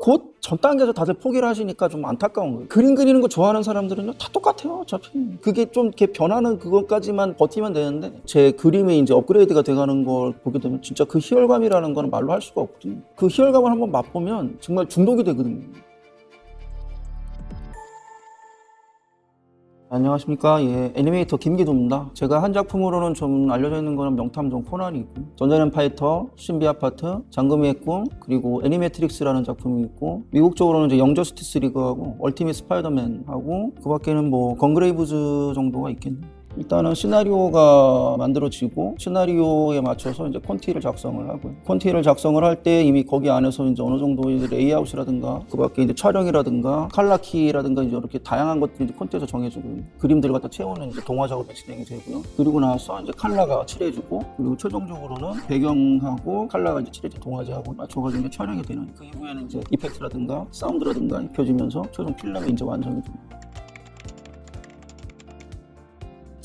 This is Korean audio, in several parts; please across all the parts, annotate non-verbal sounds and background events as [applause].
곧 전 단계에서 다들 포기를 하시니까 좀 안타까운 거예요. 그림 그리는 거 좋아하는 사람들은요 다 똑같아요. 어차피 그게 좀 이렇게 변하는 그것까지만 버티면 되는데 제 그림이 이제 업그레이드가 돼가는 걸 보게 되면 진짜 그 희열감이라는 거는 말로 할 수가 없거든요. 그 희열감을 한번 맛보면 정말 중독이 되거든요. 안녕하십니까. 예, 애니메이터 김기도입니다. 제가 한 작품으로는 좀 알려져 있는 거는 명탐정 코난이 있고, 전자는 파이터, 신비 아파트, 장금이의 꿈, 그리고 애니매트릭스라는 작품이 있고, 미국적으로는 이제 영저스티스 리그하고, 얼티밋 스파이더맨하고, 그 밖에는 뭐, 건그레이브즈 정도가 있겠네요. 일단은 시나리오가 만들어지고 시나리오에 맞춰서 이제 콘티를 작성을 하고요. 콘티를 작성을 할 때 이미 거기 안에서 이제 어느 정도 이제 레이아웃이라든가 그밖에 이제 촬영이라든가 칼라키라든가 이제 이렇게 다양한 것들이 이제 콘티에서 정해지고 그림들을 갖다 채우는 이제 동화 작업이 진행이 되고요. 그리고 나서 이제 칼라가 칠해지고 그리고 최종적으로는 배경하고 칼라가 이제 칠해진 동화제하고 맞춰가지고 이제 촬영이 되는 그 이후에는 이제 이펙트라든가 사운드라든가 입혀지면서 최종 필름이 이제 완성이 됩니다.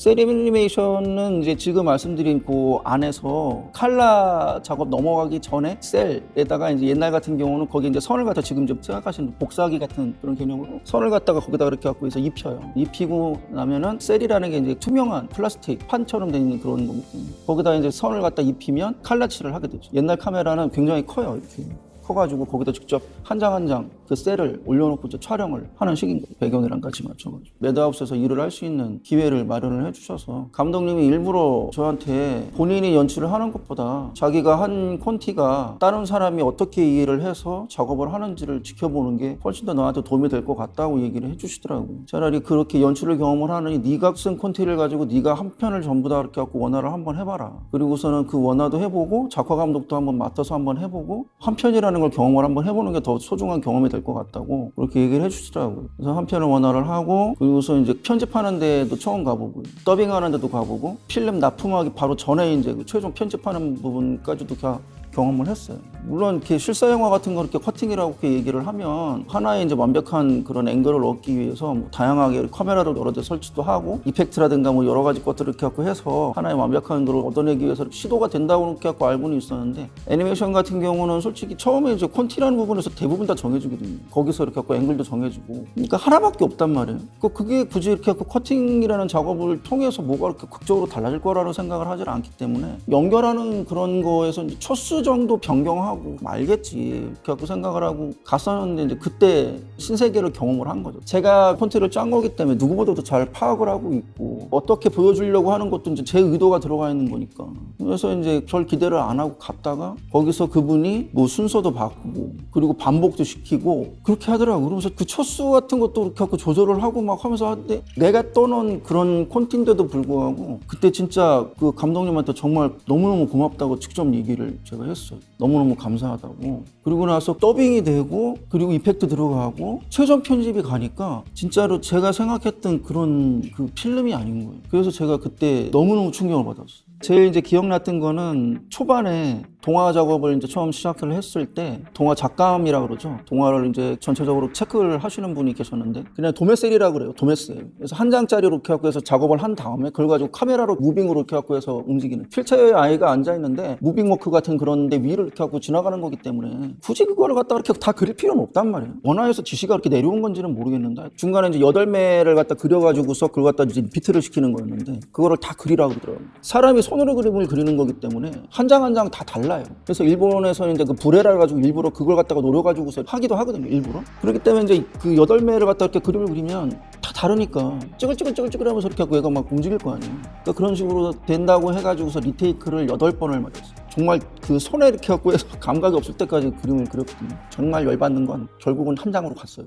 셀 애니메이션은 이제 지금 말씀드린 그 안에서 칼라 작업 넘어가기 전에 셀에다가 이제 옛날 같은 경우는 거기 이제 선을 갖다 지금 좀 생각하시는 복사기 같은 그런 개념으로 선을 갖다가 거기다 이렇게 갖고 해서 입혀요. 입히고 나면은 셀이라는 게 이제 투명한 플라스틱 판처럼 돼 있는 그런 거거든요. 거기다 이제 선을 갖다 입히면 칼라칠을 하게 되죠. 옛날 카메라는 굉장히 커요. 이렇게. 커가지고 거기다 직접 한 장 한 장 그 셀을 올려놓고 촬영을 하는 식인 거예요. 배경이랑 같이 맞춰가지고. 매드하우스에서 일을 할 수 있는 기회를 마련을 해주셔서 감독님이 일부러 저한테 본인이 연출을 하는 것보다 자기가 한 콘티가 다른 사람이 어떻게 이해를 해서 작업을 하는지를 지켜보는 게 훨씬 더 너한테 도움이 될 것 같다고 얘기를 해주시더라고요. 차라리 그렇게 연출을 경험을 하느니 네가 쓴 콘티를 가지고 네가 한 편을 전부 다 이렇게 갖고 원화를 한번 해봐라. 그리고서는 그 원화도 해보고 작화 감독도 한번 맡아서 한번 해보고 한 편이라는 걸 경험을 한번 해보는 게 더 소중한 경험이 될 것 같다고 그렇게 얘기를 해주시더라고요. 그래서 한 편을 원화를 하고 그리고서 이제 편집하는 데도 처음 가보고 더빙하는 데도 가보고 필름 납품하기 바로 전에 이제 그 최종 편집하는 부분까지도 다 경험을 했어요. 물론 이렇게 실사 영화 같은 거 이렇게 커팅이라고 이렇게 얘기를 하면 하나의 이제 완벽한 그런 앵글을 얻기 위해서 뭐 다양하게 카메라를 여러 대 설치도 하고 이펙트라든가 뭐 여러 가지 것들을 이렇게 갖고 해서 하나의 완벽한 걸 얻어내기 위해서 시도가 된다고 이렇게 갖고 알고는 있었는데 애니메이션 같은 경우는 솔직히 처음에 이제 콘티라는 부분에서 대부분 다 정해지거든요. 거기서 이렇게 갖고 앵글도 정해지고 그러니까 하나밖에 없단 말이에요. 그 그게 굳이 이렇게 갖고 커팅이라는 작업을 통해서 뭐가 이렇게 극적으로 달라질 거라는 생각을 하질 않기 때문에 연결하는 그런 거에서 이제 초수 정도 변경하고 말겠지 이렇게 갖고 생각을 하고 갔었는데 이제 그때 신세계를 경험을 한 거죠. 제가 콘티를 짠 거기 때문에 누구보다도 잘 파악을 하고 있고 어떻게 보여주려고 하는 것도 이제 제 의도가 들어가 있는 거니까. 그래서 이제 별 기대를 안 하고 갔다가 거기서 그분이 뭐 순서도 바꾸고 그리고 반복도 시키고 그렇게 하더라고. 그러면서 그 초수 같은 것도 갖고 조절을 하고 막 하면서 하는데 내가 떠놓은 그런 콘티인데도 불구하고 그때 진짜 그 감독님한테 정말 너무너무 고맙다고 직접 얘기를 제가 했어요. 너무너무 감사하다고. 그리고 나서 더빙이 되고 그리고 이펙트 들어가고 최종 편집이 가니까 진짜로 제가 생각했던 그런 그 필름이 아닌 거예요. 그래서 제가 그때 너무너무 충격을 받았어요. 제일 이제 기억났던 거는 초반에 동화 작업을 이제 처음 시작을 했을 때 동화 작감이라 그러죠. 동화를 이제 전체적으로 체크를 하시는 분이 계셨는데 그냥 도메셀이라 그래요. 도메셀. 그래서 한 장짜리로 이렇게 갖고 해서 작업을 한 다음에 그걸 가지고 카메라로 무빙으로 이렇게 갖고 해서 움직이는 휠체어에 아이가 앉아 있는데 무빙 워크 같은 그런 데 위를 이렇게 갖고 지나가는 거기 때문에 굳이 그거를 갖다 이렇게 다 그릴 필요는 없단 말이에요. 원화에서 지시가 이렇게 내려온 건지는 모르겠는데 중간에 이제 여덟 매를 갖다 그려 가지고서 그걸 갖다 이제 비트를 시키는 거였는데 그거를 다 그리라고 그러더라고요. 사람이 손으로 그림을 그리는 거기 때문에 한 장 한 장 다 달라요. 그래서 일본에서는 이제 그 브레라를 가지고 일부러 그걸 갖다가 노려가지고서 하기도 하거든요. 일부러. 그렇기 때문에 이제 그 여덟 매를 갖다 이렇게 그림을 그리면 다 다르니까 찌글찌글찌글찌글 하면서 이렇게 하고 얘가 막 움직일 거 아니에요. 그러니까 그런 식으로 된다고 해가지고서 리테이크를 여덟 번을 맞았어요. 정말 그 손에 이렇게 갖고 해서 감각이 없을 때까지 그림을 그렸거든요. 정말 열받는 건 결국은 한 장으로 갔어요.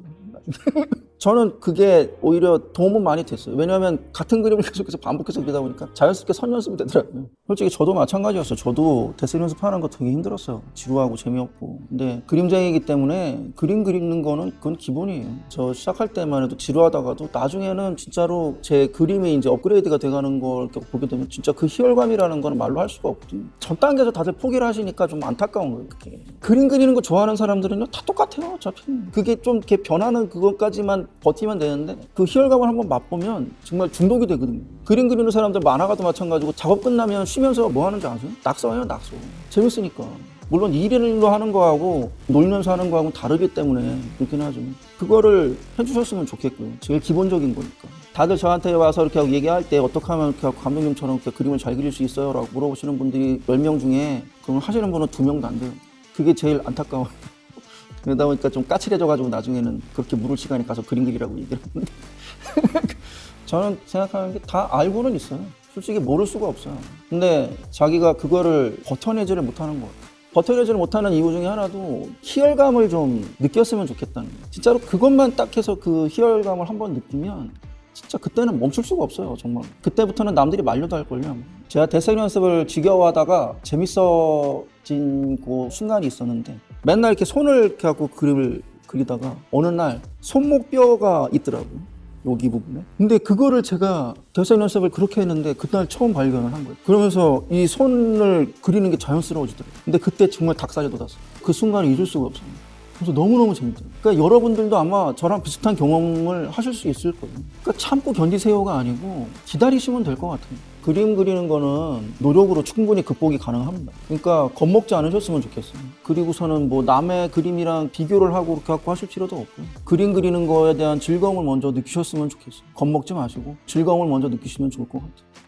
저는 그게 오히려 도움은 많이 됐어요. 왜냐하면 같은 그림을 계속해서 반복해서 그리다 보니까 자연스럽게 선 연습이 되더라고요. 솔직히 저도 마찬가지였어요. 저도 데스 연습하는 거 되게 힘들었어요. 지루하고 재미없고. 근데 그림쟁이기 때문에 그림 그리는 거는 그건 기본이에요. 저 시작할 때만 해도 지루하다가도 나중에는 진짜로 제 그림이 이제 업그레이드가 돼가는 걸 보게 되면 진짜 그 희열감이라는 거는 말로 할 수가 없거든요. 전 단계에서 다들 포기를 하시니까 좀 안타까운 거예요. 그게. 그림 그리는 거 좋아하는 사람들은요 다 똑같아요. 어차피 그게 좀 이렇게 변하는 그것까지만 버티면 되는데 그 희열감을 한번 맛보면 정말 중독이 되거든요. 그림 그리는 사람들 만화가도 마찬가지고 작업 끝나면 쉬면서 뭐 하는지 아세요? 낙서해요, 낙서. 재밌으니까. 물론 일일로 하는 거하고 놀면서 하는 거하고 다르기 때문에 그렇긴 하죠. 그거를 해주셨으면 좋겠고요. 제일 기본적인 거니까. 다들 저한테 와서 이렇게 하고 얘기할 때 어떻게 하면 이렇게 감독님처럼 이렇게 그림을 잘 그릴 수 있어요? 라고 물어보시는 분들이 10명 중에 그걸 하시는 분은 2명도 안 돼요. 그게 제일 안타까워요. 그러다 보니까 좀 까칠해져가지고 나중에는 그렇게 물을 시간에 가서 그림 그리라고 얘기를 하는데 [laughs] 저는 생각하는 게 다 알고는 있어요. 솔직히 모를 수가 없어요. 근데 자기가 그거를 버텨내지를 못하는 것 같아요. 버텨내지를 못하는 이유 중에 하나도 희열감을 좀 느꼈으면 좋겠다는 거예요. 진짜로 그것만 딱 해서 그 희열감을 한번 느끼면 진짜 그때는 멈출 수가 없어요, 정말. 그때부터는 남들이 말려도 할걸요. 제가 대생 연습을 지겨워하다가 재밌어진 그 순간이 있었는데 맨날 이렇게 손을 이렇게 하고 그림을 그리다가 어느 날 손목뼈가 있더라고요. 여기 부분에. 근데 그거를 제가 대생 연습을 그렇게 했는데 그날 처음 발견을 한 거예요. 그러면서 이 손을 그리는 게 자연스러워지더라고요. 근데 그때 정말 닭살이 돋았어요. 그 순간을 잊을 수가 없어요. 그래서 너무너무 재밌더라고요. 그러니까 여러분들도 아마 저랑 비슷한 경험을 하실 수 있을 거예요. 그러니까 참고 견디세요가 아니고 기다리시면 될 것 같아요. 그림 그리는 거는 노력으로 충분히 극복이 가능합니다. 그러니까 겁먹지 않으셨으면 좋겠어요. 그리고서는 뭐 남의 그림이랑 비교를 하고 그렇게 갖고 하실 필요도 없고요. 그림 그리는 거에 대한 즐거움을 먼저 느끼셨으면 좋겠어요. 겁먹지 마시고 즐거움을 먼저 느끼시면 좋을 것 같아요.